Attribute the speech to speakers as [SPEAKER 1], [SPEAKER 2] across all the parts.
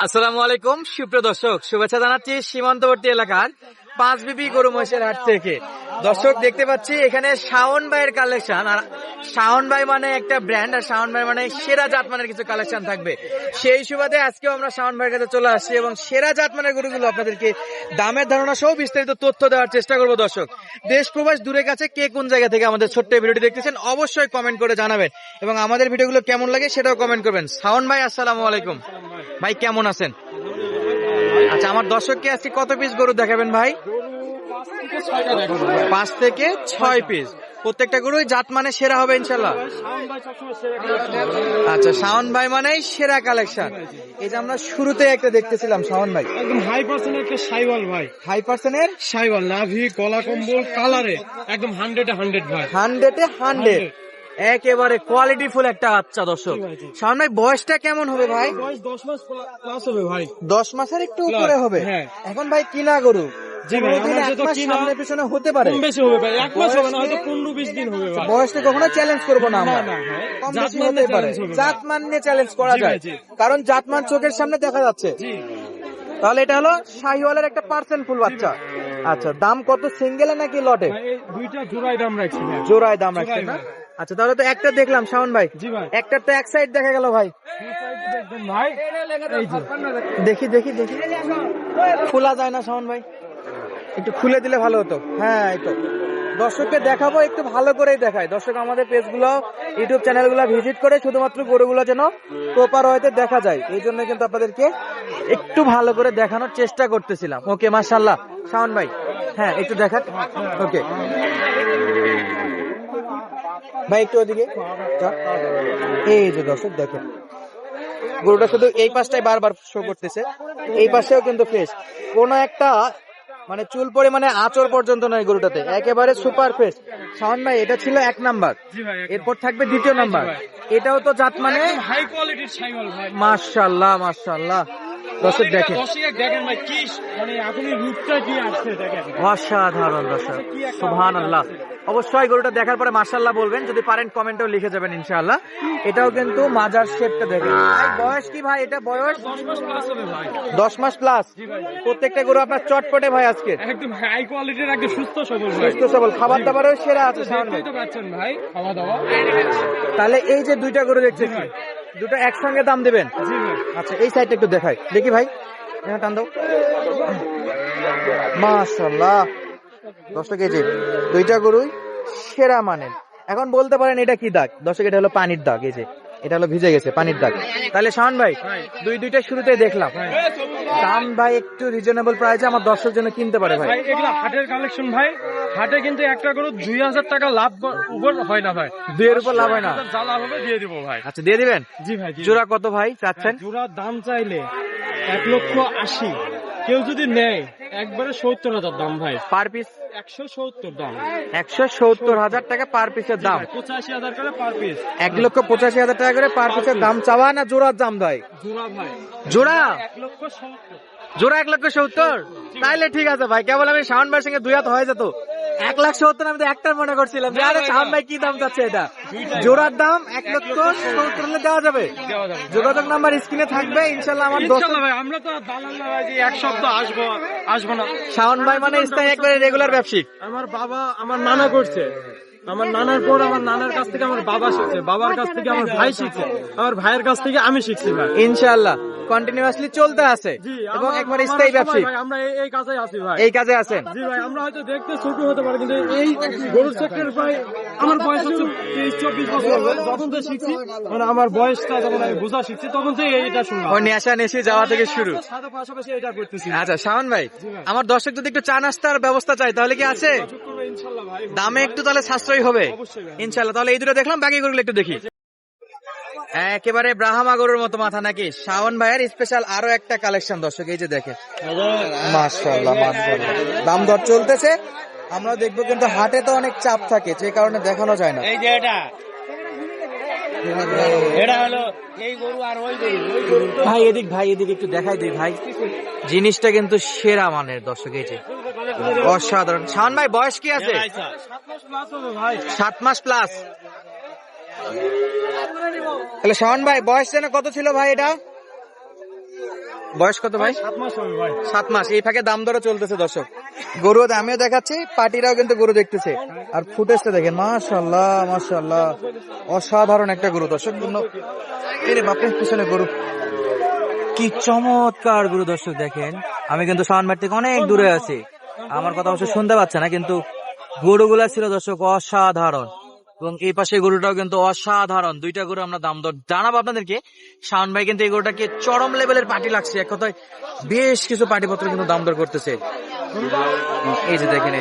[SPEAKER 1] আসসালামু আলাইকুম সুপ্রিয় দর্শক শুভেচ্ছা জানাচ্ছি সীমান্তবর্তী এলাকার পাঁচ বিবি গরু মহিষের হাট থেকে। দর্শক, দেখতে পাচ্ছি এখানে শাওন ভাইয়ের কালেকশন। আর শাওন ভাই মানে একটা ব্র্যান্ড আর শাওন ভাই মানে সেরা জাতমানের কিছু কালেকশন থাকবে। সেই সুবাদে আজকেও আমরা শাওন ভাইয়ের কাছে চলে আসছি এবং সেরা জাতমানের গরুগুলো আপনাদেরকে দামের ধারণা সহ বিস্তারিত তথ্য দেওয়ার চেষ্টা করব, দর্শক। দেশ, প্রবাস দূরে কাছে কে কোন জায়গা থেকে আমাদের ছোট্ট ভিডিওটি দেখতেছেন অবশ্যই কমেন্ট করে জানাবেন। এবং আমাদের ভিডিওগুলো কেমন লাগে সেটাও কমেন্ট করবেন। শাওন ভাই, আসসালামু আলাইকুম। ভাই, কেমন আছেন? আচ্ছা আমার দর্শককে আজকে কত পিস গরু দেখাবেন ভাই? পাঁচ থেকে ছয় পিস প্রত্যেকটা গরুই জাত মানে সেরা হবে ইনশাল্লাহ আচ্ছা শাওন ভাই মানে সেরা কালেকশন এই যে আমরা শুরুতে একটা দেখতেছিলাম শাওন ভাই।
[SPEAKER 2] একদম হাই পার্সেন্টের একটা সাইওয়াল ভাই।
[SPEAKER 1] হাই পার্সেন্টের
[SPEAKER 2] সাইওয়াল নাভি গলা কম্বল কালারে একদম হান্ড্রেড হান্ড্রেড ভাই।
[SPEAKER 1] হান্ড্রেডে হান্ড্রেড একেবারে কোয়ালিটি ফুল একটা বাচ্চা দর্শক। শাওন ভাই বয়সটা কেমন হবে ভাই?
[SPEAKER 2] বয়স দশ মাস প্লাস হবে ভাই।
[SPEAKER 1] দশ মাসের একটু উপরে হবে।
[SPEAKER 2] হ্যাঁ।
[SPEAKER 1] এখন ভাই কিনা গরু
[SPEAKER 2] হ্যাঁ।
[SPEAKER 1] করা যায়। কারণ জাতমান চোখের সামনে দেখা যাচ্ছে। তাহলে এটা হলো শাহিওয়ালের একটা পার্সেন্ট ফুল বাচ্চা। আচ্ছা দাম কত? সিঙ্গেলে নাকি লটে
[SPEAKER 2] দুইটা জোড়াই দাম রাখছি
[SPEAKER 1] জোড়ায় দাম
[SPEAKER 2] জোড়ায়
[SPEAKER 1] না। আচ্ছা তাহলে তো একটা দেখলাম শাওন ভাই।
[SPEAKER 2] জি ভাই।
[SPEAKER 1] একটার তো এক সাইড দেখা গেল ভাই।
[SPEAKER 2] ভাই
[SPEAKER 1] দেখি দেখি দেখি। খোলা যায় না শাওন ভাই। একটু খুলে দিলে ভালো হতো। হ্যাঁ এই তো। দর্শককে দেখাবো একটু ভালো করেই দেখায়। দর্শক আমাদের পেজগুলো ইউটিউব চ্যানেলগুলো ভিজিট করে শুধুমাত্র গরুগুলো যেন প্রপার হয়তো দেখা যায়। এই জন্য কিন্তু আপনাদেরকে একটু ভালো করে দেখানোর চেষ্টা করতেছিলাম। ওকে মাশাল্লাহ শাওন ভাই হ্যাঁ একটু দেখান। ওকে ভাই একটু ওদিকে। এই যে দর্শক দেখেন। গরুটা শুধু এই পাশটাই বারবার শো করতেছে। এই পাশেও কিন্তু ফ্রেশ কোন একটা মানে চুল পরিমাণে আচর পর্যন্ত নয় গরুটাতে। একেবারে সুপার ফ্রেশ শাওন ভাই এটা ছিল এক নাম্বার। এরপর থাকবে দ্বিতীয় নাম্বার। এটাও তো জাত মানে
[SPEAKER 2] হাই কোয়ালিটির
[SPEAKER 1] দর্শক দেখেন।
[SPEAKER 2] মানে দেখেন।
[SPEAKER 1] অসাধারণ দর্শক সুবহান আল্লাহ অবশ্যই গরুটা দেখার পরে মাশাল্লাহ বলবেন যদি পারেন কমেন্টেও লিখে যাবেন ইনশাআল্লাহ। এটাও কিন্তু মাজার শেপটা দেখেন। বয়স কি ভাই? এটা বয়স?
[SPEAKER 2] দশ মাস প্লাস
[SPEAKER 1] প্রত্যেকটা গরু আপনার চটপটে ভাই আজকে।
[SPEAKER 2] একদম হাই কোয়ালিটির একদম সুস্থ সবল
[SPEAKER 1] সুস্থ সবল। খাবার দাবারও সেরা আছে তাহলে এই যে দুইটা গরু দেখতেছি।
[SPEAKER 2] ভাই।
[SPEAKER 1] দুটো একসঙ্গে দাম দেবেন? আচ্ছা এই সাইডটা একটু দেখাই। দেখি ভাই এখানে টান দাও। মাশাল্লাহ দশটা কেজি। দুইটা গরুই সেরা মানের। এখন বলতে পারেন এটা কি দাগ? দর্শক এটা হলো পানির দাগ এই যে। এটা হলো ভিজে গেছে পানির দাগ। তাহলে শান ভাই দুই দুইটা শুরুতে দেখলাম। দাম ভাই একটু রিজনেবল প্রাইসে আমার দর্শক জন্য কিনতে পারে ভাই।
[SPEAKER 2] এগুলো হাটের কালেকশন ভাই। হাটে কিন্তু একটা করে দুই হাজার টাকা লাভ উপর হয় না ভাই।
[SPEAKER 1] দুইয়ের উপর লাভ হয় না।
[SPEAKER 2] যা লাভ হবে দিয়ে দিব ভাই।
[SPEAKER 1] আচ্ছা দিয়ে দিবেন?
[SPEAKER 2] জি ভাই
[SPEAKER 1] জোড়া কত ভাই চাচ্ছেন?
[SPEAKER 2] জোড়ার দাম চাইলে এক লক্ষ আশি। কেউ যদি নেয় একবারে সত্তর হাজার দাম ভাই।
[SPEAKER 1] Per piece?
[SPEAKER 2] একশো সত্তর দাম।
[SPEAKER 1] একশো সত্তর হাজার টাকা পার পিসের দাম।
[SPEAKER 2] পঁচাশি হাজার করে পার পিস।
[SPEAKER 1] এক লক্ষ পঁচাশি হাজার টাকা করে পার পিসের দাম চাওয়া না জোড়ার দাম ভাই?
[SPEAKER 2] জোড়া ভাই।
[SPEAKER 1] জোড়া?
[SPEAKER 2] এক লক্ষ সত্তর।
[SPEAKER 1] জোড়া এক লক্ষ সত্তর? তাইলে ঠিক আছে ভাই কেবল আমি শাওন ভাইয়ের সঙ্গে দুই হাত হয়ে যেত। এক লাখ সত্তর আমি তো একটার মনে করছিলাম। যে আরে কি দাম চাচ্ছে এটা? জোড়ার দাম এক লক্ষ সত্তর হলে দেওয়া যাবে। যোগাযোগ নাম্বার স্ক্রিনে থাকবে ইনশাল্লাহ আমার
[SPEAKER 2] ভাই আমরা তো এক সপ্তাহ আসব আসব না।
[SPEAKER 1] শাওন ভাই মানে স্থায়ী একবারে রেগুলার ব্যবসায়িক।
[SPEAKER 2] আমার বাবা আমার নানা করছে। আমার নানার পর আমার নানার কাছ থেকে আমার বাবা শিখছে বাবার কাছ থেকে আমার ভাই শিখছে আমার ভাইয়ের কাছ থেকে আমি শিখছি ভাই।
[SPEAKER 1] ইনশাল্লাহ। কন্টিনিউয়াসলি চলতে আছে। এবং একবার স্থায়ী
[SPEAKER 2] ভাই, আমরা এই- কাজে আছি ভাই।
[SPEAKER 1] এই কাজে আছেন।
[SPEAKER 2] জি ভাই আমরা হয়তো দেখতে ছোট হতে পারি কিন্তু এই গরুর সেক্টর প্রায় আমার বয়স হচ্ছে তেইশ চব্বিশ বছর। যখন থেকে শিখছি মানে আমার বয়সটা যখন আমি বোঝা শিখছি তখন থেকে এইটা শুনলাম।
[SPEAKER 1] ওই নেশা নেশি যাওয়া থেকে শুরু।
[SPEAKER 2] পাশাপাশি এটা করতেছি।
[SPEAKER 1] আচ্ছা শাওন ভাই
[SPEAKER 2] ভাই।
[SPEAKER 1] আমার দর্শক যদি একটু চা নাস্তার ব্যবস্থা চাই তাহলে কি আছে?
[SPEAKER 2] ভাই
[SPEAKER 1] দামে একটু তাহলে সাশ্রয়ী হবে।
[SPEAKER 2] ভাই।
[SPEAKER 1] ইনশাল্লাহ তাহলে এই দুটো দেখলাম বাকি গরুগুলো একটু দেখি। একেবারে ব্রাহ্মা গরুর মতো মাথা নাকি? শাওন ভাইয়ের স্পেশাল আরও একটা কালেকশন দর্শক এই যে দেখে মাশাল্লাহ মাশাল্লাহ দাম দর চলতেছে। আমরা দেখব কিন্তু হাটে তো অনেক চাপ থাকে যে কারণে দেখানো যায় না।
[SPEAKER 3] এই যে এটা। এটা হলো এই গরু আর ওই গরু
[SPEAKER 1] ভাই এদিক ভাই এদিক একটু দেখাই দিই ভাই। জিনিসটা কিন্তু সেরা মানের দর্শক এই যে। অসাধারণ। শাওন ভাই বয়স কি আছে?
[SPEAKER 2] সাত মাস প্লাস
[SPEAKER 1] তাহলে শাওন ভাই বয়স যেন কত ছিল ভাই এটা? বয়স কত ভাই?
[SPEAKER 2] সাত মাস
[SPEAKER 1] এই ফাঁকে দাম দরও চলতেছে দর্শক। গরু আমিও দেখাচ্ছি পার্টিরাও কিন্তু গরু দেখতেছে। আর ফুটেজটা দেখেন মাশাল্লাহ মাশাল্লাহ অসাধারণ একটা গরু দর্শক। এই বাপরে পিছনে গরু। কি চমৎকার গরু দর্শক দেখেন। আমি কিন্তু শাওনবাড়ি থেকে অনেক দূরে আছি। আমার কথা অবশ্য শুনতে পাচ্ছে না কিন্তু গরুগুলা ছিল দর্শক অসাধারণ। এবং এই পাশে গরুটাও কিন্তু অসাধারণ দুইটা গরু আমরা দাম দর জানাব আপনাদেরকে শাওন ভাই কিন্তু এই গরুটাকে চরম লেভেলের পার্টি লাগছে এক কথায় বেশ কিছু পার্টিপত্র কিন্তু দাম দর করতেছে এই যে দেখেন।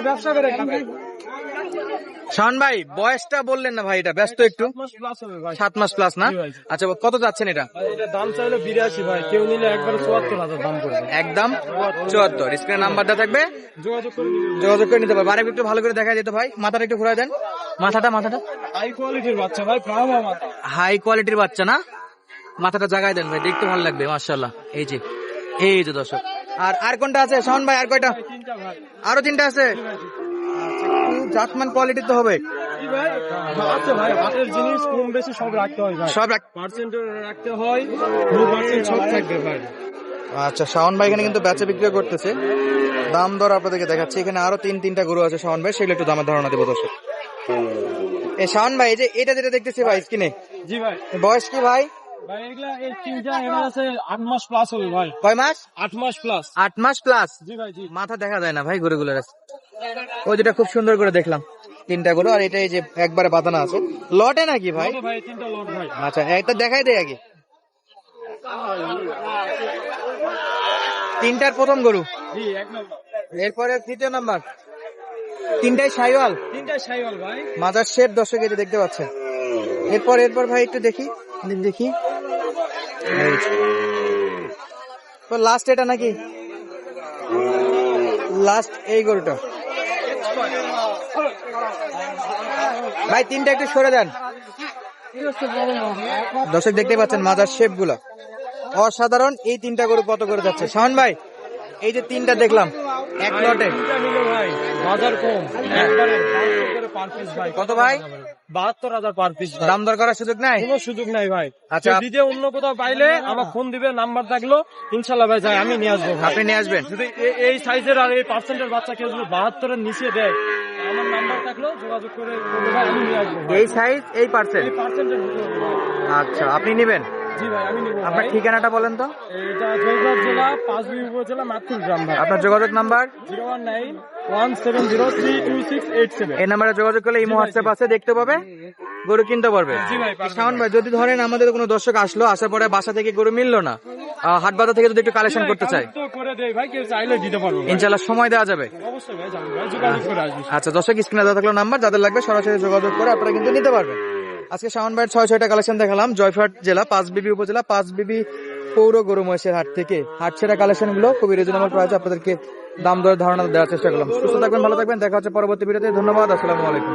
[SPEAKER 2] ব্যবসা করে
[SPEAKER 1] শাওন ভাই বয়সটা বললেন না ভাই এটা ব্যস্ত একটু?
[SPEAKER 2] সাত মাস
[SPEAKER 1] প্লাস না? আচ্ছা কত যাচ্ছেন এটা?
[SPEAKER 2] এটা দাম চাইলে বিরাশি ভাই কেউ নিলে একবারে চুয়াত্তর হাজার দাম করবে
[SPEAKER 1] একদম চুয়াত্তর। স্ক্রিনের নাম্বারটা থাকবে?
[SPEAKER 2] যোগাযোগ করে
[SPEAKER 1] নিতে পারবে। আরেকটু একটু ভালো করে দেখা যেত ভাই। মাথাটা একটু ঘুরাই দেন। মাথাটা মাথাটা?
[SPEAKER 2] হাই কোয়ালিটির বাচ্চা ভাই
[SPEAKER 1] হাই কোয়ালিটির বাচ্চা না? মাথাটা জাগাই দেন ভাই দেখতে ভালো লাগবে মার্শাল্লাহ এই যে এই যে দর্শক। আর আর কোনটা আছে? শাওন ভাই আর কয়টা? আরও তিনটা আছে? জাতমান তো হবে।
[SPEAKER 2] ভাই আছে ভাই হাতের জিনিস কম বেশি সব রাখতে হয়
[SPEAKER 1] সব
[SPEAKER 2] পার্সেন্ট রাখতে হয় দু পার্সেন্ট সব থাকবে ভাই।
[SPEAKER 1] আচ্ছা শাওন ভাই এখানে কিন্তু বেচা বিক্রি করতেছে। দাম দর আপনাদেরকে দেখাচ্ছি। এখানে আরও তিন তিনটা গরু আছে শাওন ভাই সেগুলো একটু দামের ধারণা দেবো দর্শক। এই শাওন ভাই এই যে এটা যেটা দেখতেছি ভাই স্কিনে
[SPEAKER 2] জি ভাই।
[SPEAKER 1] বয়স কি ভাই? মাথা দেখা যায় না ভাই গরুগুলোর। ওই যেটা খুব সুন্দর করে দেখলাম তিনটা গরু আর এটা এই যে একবারে বাঁধানো আছে। লটে নাকি ভাই? আচ্ছা একটা দেখাই দেয় আগে। তিনটার প্রথম গরু? এরপরে তৃতীয় নাম্বার? তিনটাই সাইওয়াল?
[SPEAKER 2] তিনটা সাইওয়াল ভাই।
[SPEAKER 1] মাজার শেপ দর্শক যে দেখতে পাচ্ছেন এরপর এরপর ভাই একটু দেখি দেখি। লাস্ট এটা নাকি? লাস্ট এই গরুটা। ভাই, তিনটা একটু সরে দেন। দর্শক দেখতে পাচ্ছেন মাজার শেপগুলো অসাধারণ এই তিনটা গরু কত করে যাচ্ছে? শাহন ভাই, এই যে তিনটা দেখলাম, এক লটে।
[SPEAKER 2] ভাই বাজার কম। একবারে পার পিস ভাই।
[SPEAKER 1] কত ভাই?
[SPEAKER 2] বাহাত্তর হাজার পার পিস
[SPEAKER 1] দাম দর করার সুযোগ নাই?
[SPEAKER 2] কোনো সুযোগ নাই ভাই।
[SPEAKER 1] আচ্ছা,
[SPEAKER 2] অন্য কোথাও পাইলে আমার ফোন দিবে নাম্বার থাকল ইনশাল্লাহ ভাই যাই আমি নিয়ে আসব
[SPEAKER 1] আপনি নিয়ে আসবেন?
[SPEAKER 2] যদি এই সাইজের আর এই পার্সেন্টের বাচ্চা কেউ যদি বাহাত্তরের নিচে দেয় আমার নাম্বার থাকল যোগাযোগ করে আমি নিয়ে আসব
[SPEAKER 1] এই সাইজ এই
[SPEAKER 2] পার্সেন্টের
[SPEAKER 1] আচ্ছা আপনি নেবেন?
[SPEAKER 2] জি ভাই
[SPEAKER 1] আপনার ঠিকানাটা বলেন তো।
[SPEAKER 2] এটা জেলা পাঁচবি উপজেলা মাতকুল গ্রাম
[SPEAKER 1] আপনার যোগাযোগ number?
[SPEAKER 2] Zero one nine one seven zero three two six eight seven.
[SPEAKER 1] এই নাম্বারে যোগাযোগ করলে ইমো হোয়াটসঅ্যাপ আছে দেখতে পাবে। গরু কিনতে পারবে।
[SPEAKER 2] জি
[SPEAKER 1] শাওন ভাই যদি ধরেন আমাদের কোনো দর্শক আসলো আসার পরে বাসা থেকে গরু মিললো না হাট বাজার থেকে যদি একটু কালেকশন করতে চাই। ইনশাল্লাহ সময় দেওয়া যাবে।
[SPEAKER 2] অবশ্যই ভাই যাব ভাই যোগাযোগ করে আসবি।
[SPEAKER 1] আচ্ছা দর্শক স্ক্রিনে দেওয়া থাকল নাম্বার যাদের লাগবে সরাসরি যোগাযোগ করে আপনারা কিন্তু নিতে পারবেন। আজকে শাওন ভাইয়ের ছয় ছয়টা কালেকশন দেখালাম জয়ফাট জেলা পাঁচ বিবি উপজেলা পাঁচ বিবি পৌর গরু মহিষের হাট থেকে। হাট ছেড়া কালেকশনগুলো খুবই রিজনেবল প্রাইসে আপনাদেরকে দাম দরের ধারণা দেওয়ার চেষ্টা করলাম। সুস্থ থাকবেন, ভালো থাকবেন, দেখা হচ্ছে পরবর্তী ভিডিওতে। ধন্যবাদ, আসসালামু আলাইকুম।